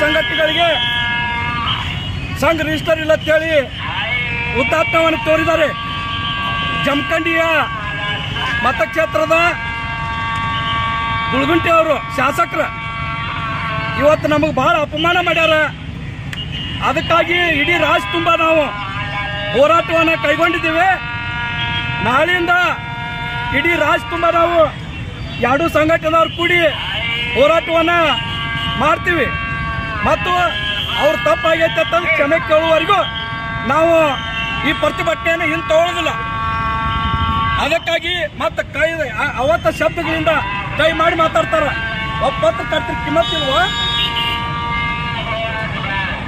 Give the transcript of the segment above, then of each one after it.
ಸಂಘಟನೆಗಳಿಗೆ ಸಂಘ ರಿಜಿಸ್ಟರ್ ಇಲ್ಲ ಅಂತೇಳಿ ಹುತಾತ್ಮವನ್ನು ತೋರಿದ್ದಾರೆ. ಜಮಖಂಡಿಯ ಮತಕ್ಷೇತ್ರದ ಗುಳಗುಂಟೆ ಅವರು ಶಾಸಕರು. ಇವತ್ತು ನಮಗೆ ಬಹಳ ಅಪಮಾನ ಮಾಡ್ಯಾರ. ಅದಕ್ಕಾಗಿ ಇಡೀ ರಾಜ್ ತುಂಬ ನಾವು ಹೋರಾಟವನ್ನು ಕೈಗೊಂಡಿದ್ದೀವಿ. ನಾಳೆಯಿಂದ ಇಡೀ ರಾಜ್ ತುಂಬ ನಾವು ಎರಡೂ ಸಂಘಟನೆಯವ್ರು ಕೂಡಿ ಹೋರಾಟವನ್ನು ಮಾಡ್ತೀವಿ. ಮತ್ತು ಅವ್ರು ತಪ್ಪಾಗೈತೆ ಅಂತ ಕ್ಷಮೆ ಕೇಳುವವರೆಗೂ ನಾವು ಈ ಪ್ರತಿಭಟನೆಯನ್ನು ತೊಗೊಳ್ಳೋದಿಲ್ಲ ಅದಕ್ಕಾಗಿ ಮತ್ತೆ ಕೈ ಅವತ್ತ ಶಬ್ದಗಳಿಂದ ಕೈ ಮಾಡಿ ಮಾತಾಡ್ತಾರ. ಪತ್ರಕರ್ತರ ಕಿಮ್ಮತ್ತಿಲ್ವ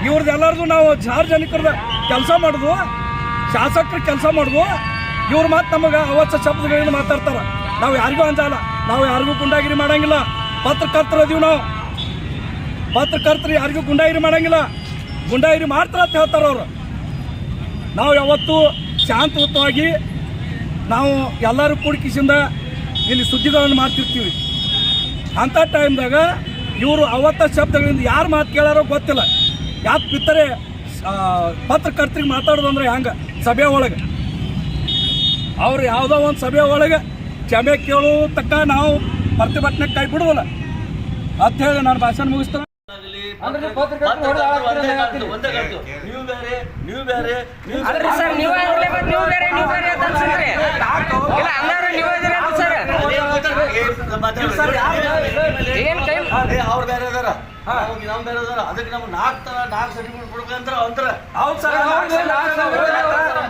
ಇವ್ರದ್ದು ಎಲ್ಲರದು ನಾವು ಸಾರ್ವಜನಿಕರದ ಕೆಲಸ ಮಾಡುದು, ಶಾಸಕರು ಕೆಲಸ ಮಾಡುದು, ಇವ್ರು ಮಾತು ನಮಗೆ ಅವತ್ತ ಶಬ್ದಗಳಿಂದ ಮಾತಾಡ್ತಾರ. ನಾವು ಯಾರಿಗೂ ಅಂಜಲ್ಲ, ನಾವು ಯಾರಿಗೂ ಗುಂಡಾಗಿರಿ ಮಾಡಂಗಿಲ್ಲ. ಪತ್ರಕರ್ತರು ಅದೀವಿ ನಾವು. ಪತ್ರಕರ್ತರು ಯಾರಿಗೂ ಗುಂಡಾಗಿರಿ ಮಾಡಂಗಿಲ್ಲ. ಗುಂಡಾಗಿರಿ ಮಾಡ್ತಾರ ಅಂತ ಹೇಳ್ತಾರ ಅವರು. ನಾವು ಯಾವತ್ತೂ ಶಾಂತಯುತವಾಗಿ ನಾವು ಎಲ್ಲರೂ ಕೂಡಿಕಿಸಿಂದ ಇಲ್ಲಿ ಸುದ್ದಿಗಳನ್ನು ಮಾಡ್ತಿರ್ತೀವಿ. ಅಂಥ ಟೈಮ್ದಾಗ ಇವರು ಅವತ್ತ ಶಬ್ದಗಳಿಂದ ಯಾರು ಮಾತು ಕೇಳಾರೋ ಗೊತ್ತಿಲ್ಲ. ಯಾಕೆ ಬಿತ್ತರೆ ಪತ್ರಕರ್ತರಿಗೆ ಮಾತಾಡೋದು ಅಂದ್ರೆ ಹೆಂಗೆ ಸಭೆ ಒಳಗೆ. ಅವ್ರು ಯಾವುದೋ ಒಂದು ಸಭೆ ಒಳಗೆ ಕ್ಷಮೆ ಕೇಳೋ ತಕ್ಕ ನಾವು ಪ್ರತಿಭಟನೆ ಕೈ ಬಿಡುವಲ್ಲ ಅಂತ ಹೇಳಿ ನಾನು ಭಾಷಣ ಮುಗಿಸ್ತಾನೆ. ನೀವು ಬೇರೆ ನೀವು ಬೇರೆ ನೀವು ಸರ್ ನೀವು ನೀವು ಬೇರೆ ನೀವು ಬೇರೆ ಅಂತ ಇಲ್ಲ ನೀವು ಇದ್ದೀರಿ ಅಂತ ಸರ್? ಏನ್ ಅವ್ರು ಬೇರೆ ಅದಾರ ನಾವು ಬೇರೆ ಅದಾರ ಅದಕ್ಕೆ ನಮ್ಗೆ ನಾಲ್ಕು ತರ ನಾಲ್ಕು ಸರ್ಟಿಫಿಕೇಟ್ ಕೊಡ್ಬೇಕಂದ್ರೆ ಅಂತಾರೆ ಹೌದು ಸರ್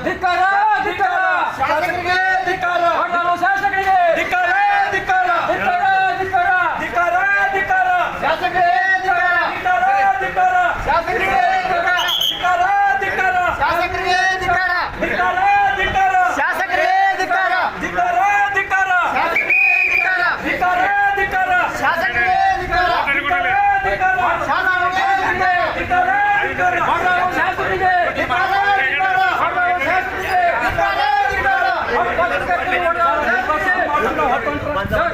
ಧಿಕ್ಕಾರ, ಧಿಕ್ಕಾರ. ಶಾಸಕರಿಗೆ ಶಾಸಕರಿಗೆ ಧಿಕ್ಕಾರ ಧಿಕ್ಕಾರ ಧಿಕ್ಕಾರ, ಧಿಕ್ಕಾರ. ಧಿಕ್ಕಾರ ಧಿಕ್ಕಾರ ಶಾಸಕರಿಗೆ ಧಿಕ್ಕಾರ. ಧಿಕ್ಕಾರ ಧಿಕ್ಕಾರ ಶಾಸಕರಿಗೆ ಧಿಕ್ಕಾರ. ಧಿಕ್ಕಾರ ಧಿಕ್ಕಾರ ಶಾಸಕರಿಗೆ ಧಿಕ್ಕಾರ. ಧಿಕ್ಕಾರ ಧಿಕ್ಕಾರ ಶಾಸಕರಿಗೆ ಧಿಕ್ಕಾರ. ಧಿಕ್ಕಾರ ಧಿಕ್ಕಾರ ಶಾಸಕರಿಗೆ ಧಿಕ್ಕಾರ. ಧಿಕ್ಕಾರ ಧಿಕ್ಕಾರ ಶಾಸಕರಿಗೆ ಧಿಕ್ಕಾರ. ಧಿಕ್ಕಾರ ಶಾಸಕರಿಗೆ ಧಿಕ್ಕಾರ. ಧಿಕ್ಕಾರ ಧಿಕ್ಕಾರ ಹೊಡೆದವರು ಶಾಸಕರಿಗೆ ಧಿಕ್ಕಾರ, ಧಿಕ್ಕಾರ. ಹೊಡೆದವರು ಶಾಸಕರಿಗೆ ಧಿಕ್ಕಾರ, ಧಿಕ್ಕಾರ. ಪತ್ರಕರ್ತರು ಹೊಡೆದವರು ಶಾಸಕರಿಗೆ ಚಲೋ ಹಂಗೆ ಸರ್ ಸರ್ ನೀವು ಸರ್ ಒಂದು ನಿಮಿಷ ಸಮಾಧಾನ ಮಾತಾಡ್ತಾ ಸುದ್ದಿ ನಾವು ಮಾಡ್ತೀವಲ್ಲ, ಅದೇ ಇದು. ನಾನು ನೀವು ಸಮ- ಸುದ್ದಿ ನಾವು ನೀವು ಮಾಡ್ತೀವಿ. ಹೇಳಿಕೊಂಡು ಮಾಡ್ತೀವಿ ನೋಡು, ಕೇಳ್ರಿ ಇಲ್ಲಿ. ನೀವು ಹೇಳಿ ಇವ್ರು ನಾವು ಮಾಡಂತ ನನಗೆ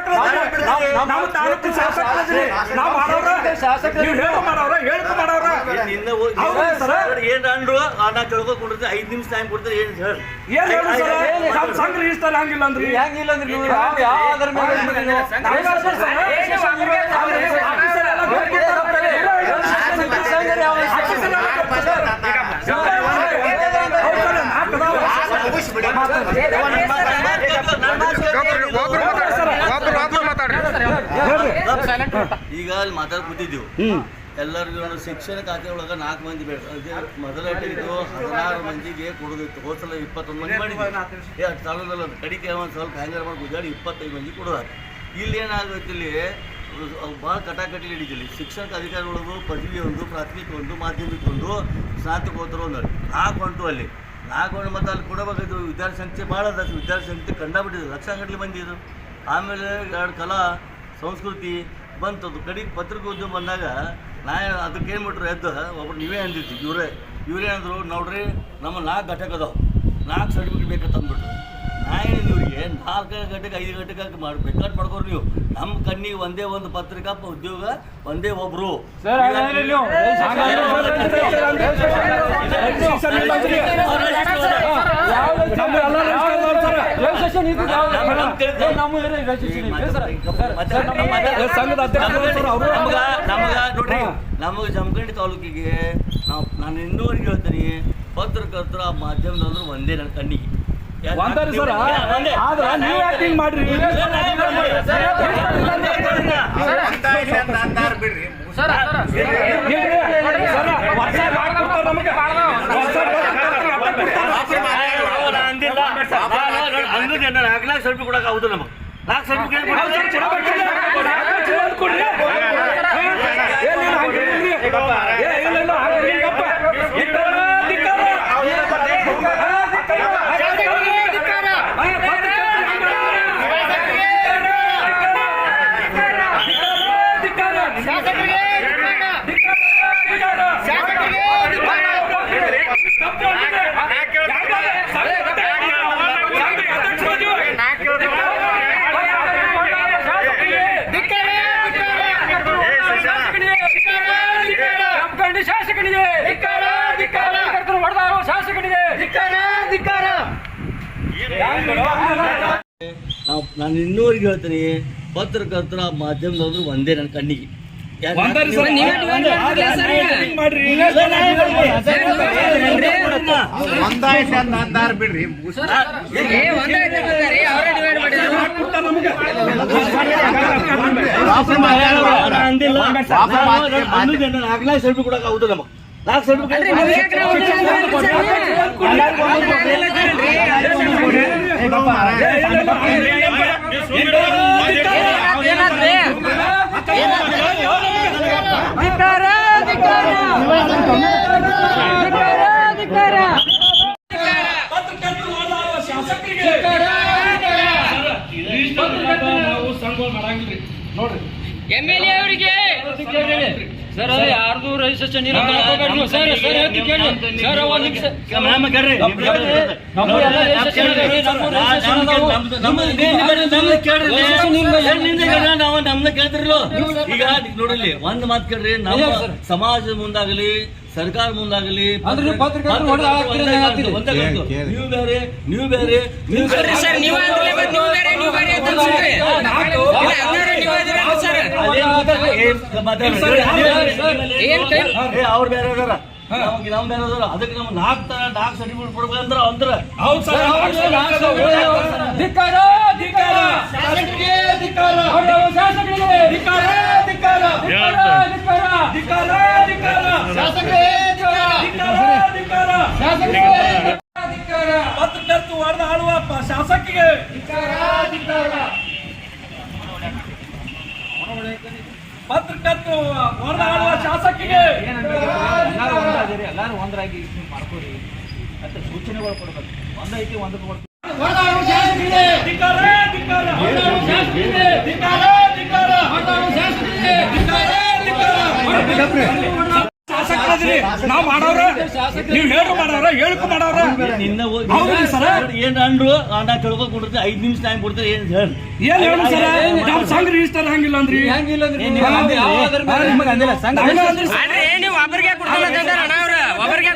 ನೀವೇ ತಾಲೂಕು ಶಾಸಕರು ಅದ್ರಿ. ನಾವು ಮಾಡೋರ ನೀವು ಹೇಳು ಮಾಡೋರ ಹೇಳ್ಕೊ ಮಾಡೋರ ಸರ್. ಏನ್ ಅಂದ್ರು ನಾ ಐದು ನಿಮಿಷ ಟೈಮ್ ಕೊಡ್ತಾರೆ ಏನ್ ಹೇಳಿ ಏನ್ ಹೇಳು ಸರ್ ಏನ್ ಹೇಳು? ಸಂಘ ರಿಜಿಸ್ಟರ್ ಹಂಗಿಲ್ಲ ಅಂದ್ರಿ ಹೆಂಗಿಲ್ಲ ಅಂದ್ರೆ ನೀವು ಯಾವ ಯಾವ ಮೇಲೆ ಇರ್ತೀರಿ ನೀವು? ನಾವು ಶಾಸಕರು ಸರ್. ಆದ್ರೆ ಆಫೀಸರ್ ಎಲ್ಲ ಗೊತ್ತಿರ್ತಾರೆ. ಇಲ್ಲ, ಇಲ್ಲ, ಶಾಸಕರು ಸಂಘರು ಯಾವ ಆಫೀಸರ್ ಎಲ್ಲ ಗೊತ್ತಿರ್ತಾರೆ. ಹೌದು ಸರ್, ನಾಲ್ಕು ಅದಾವ. ಈಗ ಅಲ್ಲಿ ಮಾತಾಡ್ ಕೂತಿದ್ದೀವಿ. ಎಲ್ಲರಿಗೂ ಶಿಕ್ಷಣ ಖಾತೆ ಒಳಗ ನಾಲ್ಕ್ ಮಂದಿ ಬೇಕು ಅದೇ ಮೊದಲ ಇದು ಹದಿನಾರು ಮಂದಿಗೆ ಕೊಡೋದಿತ್ತು. ಹೋದ್ಸಲ ಇಪ್ಪತ್ತೊಂದು ಮಂದಿ ಮಾಡಿದ್ವಿ. ಸಾಲದಲ್ಲ ಕಡಿಕೆ ಒಂದು ಸ್ವಲ್ಪ ಹ್ಯಾಂಗರ್ ಮಾಡಿ ಗುಜಾಡಿ ಇಪ್ಪತ್ತೈದು ಮಂದಿ ಕೊಡೋದಾರ. ಇಲ್ಲಿ ಏನಾಗುತ್ತೆ ಇಲ್ಲಿ ಭಾಳ ಕಟಾಕಟಿ ನಡೀತಿಲ್ಲ ಶಿಕ್ಷಣ ಅಧಿಕಾರಿಗಳದು ಪದವಿ ಒಂದು ಪ್ರಾಥಮಿಕ ಒಂದು ಮಾಧ್ಯಮಿಕ ಒಂದು ಸ್ನಾತಕೋತ್ತರ ಒಂದು. ನಾಲ್ಕು ಹೊಂಟು ಅಲ್ಲಿ. ನಾಲ್ಕು ಹೊಂಟು ಮತ್ತು ಅಲ್ಲಿ ಕೊಡಬೇಕಾಯ್ತು ವಿದ್ಯಾರ್ಥಿ ಸಂಖ್ಯೆ ಭಾಳ ಅದ. ವಿದ್ಯಾರ್ಥಿ ಸಂಖ್ಯೆ ಕಂಡಾಬಿಟ್ಟಿದೆ. ಲಕ್ಷ ಮಂದಿ ಇದು. ಆಮೇಲೆ ಎರಡು ಕಲಾ ಸಂಸ್ಕೃತಿ ಬಂತದು ಕಡೆಗೆ ಪತ್ರಿಕೋದ್ಯಮ ಬಂದಾಗ ನಾ ಅದಕ್ಕೆ ಏನು ಬಿಟ್ರು ಎದ್ದು ಒಬ್ರು ನೀವೇ ಅಂದಿದ್ದು ಇವರೇ ಇವರೇ ಅಂದರು ನೋಡ್ರಿ ನಮ್ಮ ನಾಲ್ಕು ಘಟಕ ಅದಾವೆ ನಾಲ್ಕು ಸರ್ಟಿಫಿಕೇಟ್ ಬೇಕಂತ ಅಂದ್ಬಿಟ್ರು ನಾ ಇವರಿಗೆ ನಾಲ್ಕು ಗಂಟೆಗೆ ಐದು ಗಂಟೆಗೆ ಮಾಡಿ ಬೇಕಾಟ್ ಮಾಡ್ಕೋರು ನೀವು ನಮ್ಮ ಕಣ್ಣಿಗೆ ಒಂದೇ ಒಂದು ಪತ್ರಿಕಾ ಉದ್ಯೋಗ ಒಂದೇ ಒಬ್ರು ನಮಗ ನೋಡ್ರಿ. ನಮಗೆ ಜಮಖಂಡಿ ತಾಲೂಕಿಗೆ ನಾವು ನಾನು ಇನ್ನೂವರೆಗೆ ಹೇಳ್ತೀನಿ ಪತ್ರಕರ್ತರ ಮಾಧ್ಯಮದಂದ್ರೆ ಒಂದೇ ನನ್ನ ಕಣ್ಣಿಗೆ ಯಾ- ಒಂದರಿ ಸರ್ ಯಾ- ಒಂದೇ. ಆದ್ರ ನೀವು ಯಾಕೆ ಹಿಂಗ್ ಮಾಡ್ರಿ ಸರ್ ಇಲ್ರಿ, ಸರ್, ವರ್ಷ ಹಾಕ್ಬಿಡ್ತಾರ್ ನಮ್ಗೆ. ವರ್ಷ ಅವ್ರು ಅಂದಿಲ್ಲ. ನಾನು ಅಂದಿದ್ದೆ, ನಾನು ನಾಲ್ಕು ನಾಲ್ಕು ಸರ್ಟಿಫಿಕೇಟ್ ಕೊಡಕ್ಕೆ ಹೌದು ನಮಗೆ ನಾಲ್ಕು ಸರ್ಟಿಫಿಕೇಟ್ ಕೊಡ್ಬೇಕಿಲ್ಲ. ಕೊಡ್ರಿ. ಏನ್ ನೀವ್ ಹಂಗೆ ಇರ್ರಿ? ಏ, ಇಲ್ಲ, ಇಲ್ಲ, ಹಾಗೆ ಹಿಂಗಪ್ಪ. ಧಿಕ್ಕಾರ, ಧಿಕ್ಕಾರ. ಶಾಸಕನಿಗೆ ಶಾಸಕನಿಗೆ ನಾವು ನಾನು ಇನ್ನೂವರೆಗೆ ಹೇಳ್ತೀನಿ ಪತ್ರಕರ್ತರ ಮಾಧ್ಯಮದವ್ರು ಒಂದೇ ನನ್ನ ಕಣ್ಣಿಗೆ ಯಾಕೆ? ಒಂದರಿ ಸರ್, ನೀವೇ divide ಸರ್ ಈಗ? ಹಿಂಗ್ ಮಾಡ್ರಿ ಏ ಒಂದೇ ಇದ್ದಿರ್ತದೆ ರೀ ಡಿವೈಡ್ ಮಾಡಿದ್ರು ನಾನು ಅಂದಿಲ್ಲ. ನಾನು ಅನ್ನೋದು ಏನು, ನಾಲ್ಕು ಆಗುದಿಲ್ಲ ನಮಗೆ ನಾಲ್ಕು ನೋಡ್ರಿ ಎಂ ಎಲ್ ಎ ಅವರಿಗೆ ಸರ್ ರಿಜಿಸ್ಟ್ರೇಷನ್ ಇಲ್ಲ ಸರ್ ಸರ್ ಹೇಳ್ತೀನಿ ಕೇಳಿ ಸರ್ ಒಂದ್ ನಿಮಿಷ ನಮ್ಮ ಕೇಳ್ರಿ. ನಮ್ದು ಎಲ್ಲ registration ಇದೆ ರೀ, ನಮ್ದು ಅದಾವು. ನಮ್ದು ನಿಮ್ದು ಬೇರೆ ನಮ್ದು ಕೇಳ್ರಿ. ಏನ್ ನಿಮ್ದು ಕೇಳ್ರಿ, ನಾವು ನಮ್ನ ಕೇಳ್ತಿರಲ್ಲ ಈಗ ನೋಡಲಿ ಒಂದ್ ಮಾತು ಕೇಳ್ರಿ ನಮ್ಮ. ಸಮಾಜದ ಮುಂದಾಗಲಿ ಸರ್ಕಾರ ಮುಂದಾಗಲಿ ಬೇರೆ ನೀವು ಬೇರೆ ನೀವು ಬೇರೆ ಅಂತ ಅನ್ಸುತ್ತೆ ಇಲ್ಲ ಹಂಗಾರೆ ನೀವು ಇದ್ದೀರಲ್ಲ ಸರ್ ಅದೇನ್ ಮಾತಾಡ್ರಿ? ಏನ್ ಮಾತಾಡ್ರಿ? ಏನ್ ಕೈ ಏ, ಅವ್ರು ಬೇರೆ ಅದಾರ ನಾವು ಬೇರೆ ಅದಾರ ಅದಕ್ಕೆ ನಮ್ಗೆ ನಾಲ್ಕು ತರ ನಾಲ್ಕು ಸರ್ಟಿಫಿಕೇಟ್ ಕೊಡ್ಬೇಕಂದ್ರ ಅಂದ್ರ ಹೌದು ಸರ್ ಧಿಕ್ಕಾರ ಧಿಕ್ಕಾರ. ಶಾಸಕರಿಗೆ ಧಿಕ್ಕಾರ. ಶಾಸಕರಿಗೆ ಧಿಕ್ಕಾರ ಧಿಕ್ಕಾರ ಧಿಕ್ಕಾರ ಧಿಕ್ಕಾರ ಧಿಕ್ಕಾರ ಶಾಸಕರೇ ಧಿಕ್ಕಾರ ಧಿಕ್ಕಾರ ಧಿಕ್ಕಾರ ಶಾಸಕರೇ ಪತ್ರಕರ್ತರು ಹೊಡೆದ ಆಳುವ ಪ- ಶಾಸಕಿಗೆ ಪತ್ರಕರ್ತರು ಹೊಡೆದ ಆಳುವ ಶಾಸಕಿಗೆ ಎಲ್ಲಾರು ಒಂದಾದಿರಿ ಎಲ್ಲಾರು ಒಂದರಾಗಿ ಮಾಡ್ಕೋರಿ ಅಂತ ಸೂಚನೆಗಳು ಕೊಡ್ಬೇಕು. ಒಂದೈತಿ ಒಂದಕ್ಕೆ ಕೊಡ್ತೀವಿ. ಶಾಸಕರದ್ರಿ ನಾವ್ ಮಾಡವ್ರ ನೀವ್ ಹೇಳು ಮಾಡವ್ರ ಹೇಳಿಕು ಮಾಡವ್ರ. ನಿನ್ನ ಹೋಗಿ- ಹೌದ್ರಿ ಸರ? ಏನ್ ಅಂದ್ರು ನಾ ಕೇಳ್ಕೊಂಡ್ ಕೊಡ್ತೀನಿ ಐದ್ ನಿಮಿಷ ಟೈಮ್ ಕೊಡ್ತೀನಿ ಏನ್ ಹೇಳಿ ಏನ್ ಹೇಳು ಸರ? ನಮ್ ಸಂಘ ರಿಜಿಸ್ಟರ್ ಹಂಗಿಲ್ಲ ಅಂದ್ರಿ. ಹಂಗಿಲ್ಲ ಅಂದ್ರೆ? ನೀವು ನೀವು ನೀವು ಒಬ್ಬರಿಗೆ ಕೊಡ್ತಾನ ಅಣ್ಣ ಅವ್ರು. ಒಬ್ಬರಿಗೆ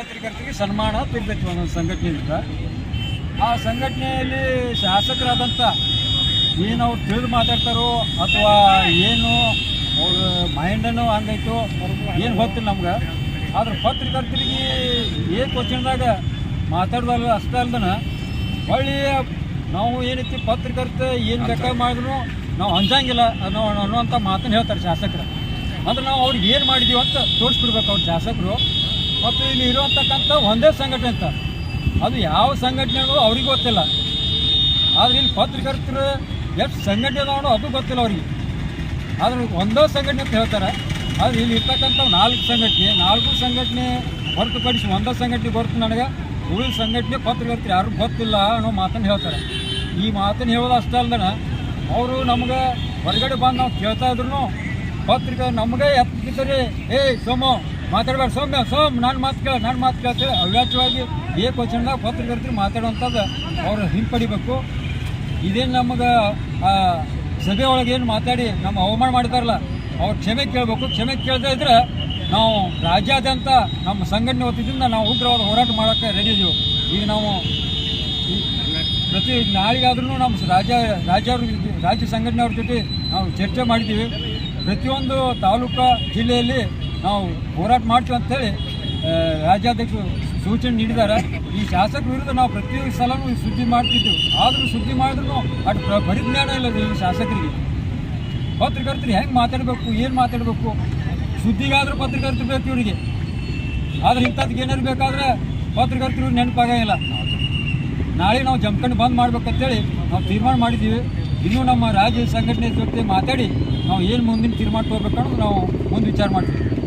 ಪತ್ರಕರ್ತರಿಗೆ ಸನ್ಮಾನ ತುಂಬಿತ್ತು ಒಂದೊಂದು ಸಂಘಟನೆಯಿಂದ ಆ ಸಂಘಟನೆಯಲ್ಲಿ ಶಾಸಕರಾದಂಥ ಏನು ಅವ್ರು ತಿಳಿದು ಮಾತಾಡ್ತಾರೋ ಅಥವಾ ಏನು ಅವ್ರ ಮೈಂಡನ್ನು ಹಂಗಾಯ್ತು ಏನು ಗೊತ್ತಿಲ್ಲ ನಮ್ಗೆ. ಆದ್ರೆ ಪತ್ರಕರ್ತರಿಗೆ ಏನು ಕ್ವಶನ್ದಾಗ ಮಾತಾಡೋದಲ್ಲ ಅಷ್ಟೇ ಅಲ್ದನ ಹೊಳ್ಳಿ ನಾವು ಏನೈತಿ ಪತ್ರಕರ್ತ ಏನು ಬೇಕಾಗಿ ಮಾಡಿದ್ರು ನಾವು ಅಂಜಂಗಿಲ್ಲ ಅನ್ನೋ ಅನ್ನುವಂಥ ಮಾತನ್ನು ಹೇಳ್ತಾರೆ ಶಾಸಕರು. ಅಂದ್ರೆ ನಾವು ಅವ್ರಿಗೆ ಏನು ಮಾಡಿದೀವಿ ಅಂತ ತೋರಿಸ್ಬಿಡ್ಬೇಕು ಅವ್ರ ಶಾಸಕರು. ಮತ್ತು ಇಲ್ಲಿ ಇರುವಂತಕ್ಕಂಥ ಒಂದೇ ಸಂಘಟನೆ ಅಂತ. ಅದು ಯಾವ ಸಂಘಟನೆ ಅನ್ನೋದು ಅವ್ರಿಗೆ ಗೊತ್ತಿಲ್ಲ. ಆದರೆ ಇಲ್ಲಿ ಪತ್ರಕರ್ತರು ಎಷ್ಟು ಸಂಘಟನೆ ಅದಾವೋ ಅದು ಗೊತ್ತಿಲ್ಲ ಅವ್ರಿಗೆ. ಆದ್ರೆ ಒಂದೇ ಸಂಘಟನೆ ಅಂತ ಹೇಳ್ತಾರೆ. ಆದರೆ ಇಲ್ಲಿ ಇರ್ತಕ್ಕಂಥ ನಾಲ್ಕು ಸಂಘಟನೆ ನಾಲ್ಕು ಸಂಘಟನೆ ಹೊರತುಪಡಿಸಿ ಒಂದೇ ಸಂಘಟನೆ ಗೊತ್ತು ನನಗೆ. ಉಳಿದ ಸಂಘಟನೆ ಪತ್ರಕರ್ತರು ಯಾರು ಗೊತ್ತಿಲ್ಲ ಅನ್ನೋ ಮಾತನ್ನು ಹೇಳ್ತಾರೆ. ಈ ಮಾತನ್ನು ಹೇಳೋದು ಅಷ್ಟೇ ಅಲ್ದನ, ಅವರು ನಮ್ಗೆ ಹೊರಗಡೆ ಬಂದು ನಾವು ಕೇಳ್ತಾ ಇದ್ರು ಪತ್ರಿಕೆ ನಮಗೆ ಎತ್ತಿದ್ದಾರೆ ಏಯ್ ಸೋಮು ಮಾತಾಡಬೇಡ ಸೌಮ್ಯ ಸೋಮ್ ನಾನು ಮಾತು ಕೇಳ, ನಾನು ಮಾತು ಕೇಳ್ತೇವೆ ಅವ್ಯಾಚವಾಗಿ ಏ ಕ್ವಶನ್ದಾಗ ಪತ್ರಕರ್ತರು ಮಾತಾಡುವಂಥದ್ದು ಅವ್ರು ಹಿಂಪಡಿಬೇಕು. ಇದೇನು ನಮಗೆ ಸಭೆ ಒಳಗೆ ಏನು ಮಾತಾಡಿ ನಮ್ಮ ಅವಮಾನ ಮಾಡ್ತಾರಲ್ಲ ಅವ್ರು ಕ್ಷಮೆ ಕೇಳಬೇಕು. ಕ್ಷಮೆ ಕೇಳ್ತಾ ಇದ್ರೆ ನಾವು ರಾಜ್ಯಾದ್ಯಂತ ನಮ್ಮ ಸಂಘಟನೆ ವತಿಯಿಂದ ನಾವು ಉಗ್ರವಾದ ಹೋರಾಟ ಮಾಡೋಕ್ಕೆ ರೆಡಿ ಇದೀವಿ. ಈಗ ನಾವು ಪ್ರತಿ ನಾಳೆಗಾದ್ರೂ ನಮ್ಮ ರಾಜ್ಯ ರಾಜ್ಯ ರಾಜ್ಯ ಸಂಘಟನೆಯವ್ರ ಜೊತೆ ನಾವು ಚರ್ಚೆ ಮಾಡಿದ್ದೀವಿ. ಪ್ರತಿಯೊಂದು ತಾಲೂಕು ಜಿಲ್ಲೆಯಲ್ಲಿ ನಾವು ಹೋರಾಟ ಮಾಡ್ತೀವಿ ಅಂತೇಳಿ ರಾಜ್ಯಾಧ್ಯಕ್ಷರು ಸೂಚನೆ ನೀಡಿದ್ದಾರೆ. ಈ ಶಾಸಕ ವಿರುದ್ಧ ನಾವು ಪ್ರತಿ ಸಲನೂ ಸುದ್ದಿ ಮಾಡ್ತಿದ್ದೆವು. ಆದರೂ ಸುದ್ದಿ ಮಾಡಿದ್ರು ಅಟ್ ಪ್ರ- ಪರಿಜ್ಞಾನ ಇಲ್ಲ ಈ ಶಾಸಕರಿಗೆ. ಪತ್ರಕರ್ತರು ಹೆಂಗೆ ಮಾತಾಡಬೇಕು, ಏನು ಮಾತಾಡಬೇಕು? ಸುದ್ದಿಗಾದರೂ ಪತ್ರಕರ್ತರು ಬೇಕು ಇವರಿಗೆ. ಆದರೆ ಇಂಥದ್ದು ಏನಾರು ಬೇಕಾದ್ರೆ ಪತ್ರಕರ್ತರು ನೆನಪಾಗಂಗಿಲ್ಲ ನಾಳೆ ನಾವು ಜಮ್ಕಂಡು ಬಂದ್ ಮಾಡ್ಬೇಕಂತೇಳಿ ನಾವು ತೀರ್ಮಾನ ಮಾಡಿದ್ದೀವಿ. ಇನ್ನೂ ನಮ್ಮ ರಾಜ್ಯ ಸಂಘಟನೆ ಜೊತೆ ಮಾತಾಡಿ ನಾವು ಏನು ಮುಂದಿನ ತೀರ್ಮಾನ ತಗೋಬೇಕು ನಾವು ಮುಂದೆ ವಿಚಾರ ಮಾಡ್ತೀವಿ.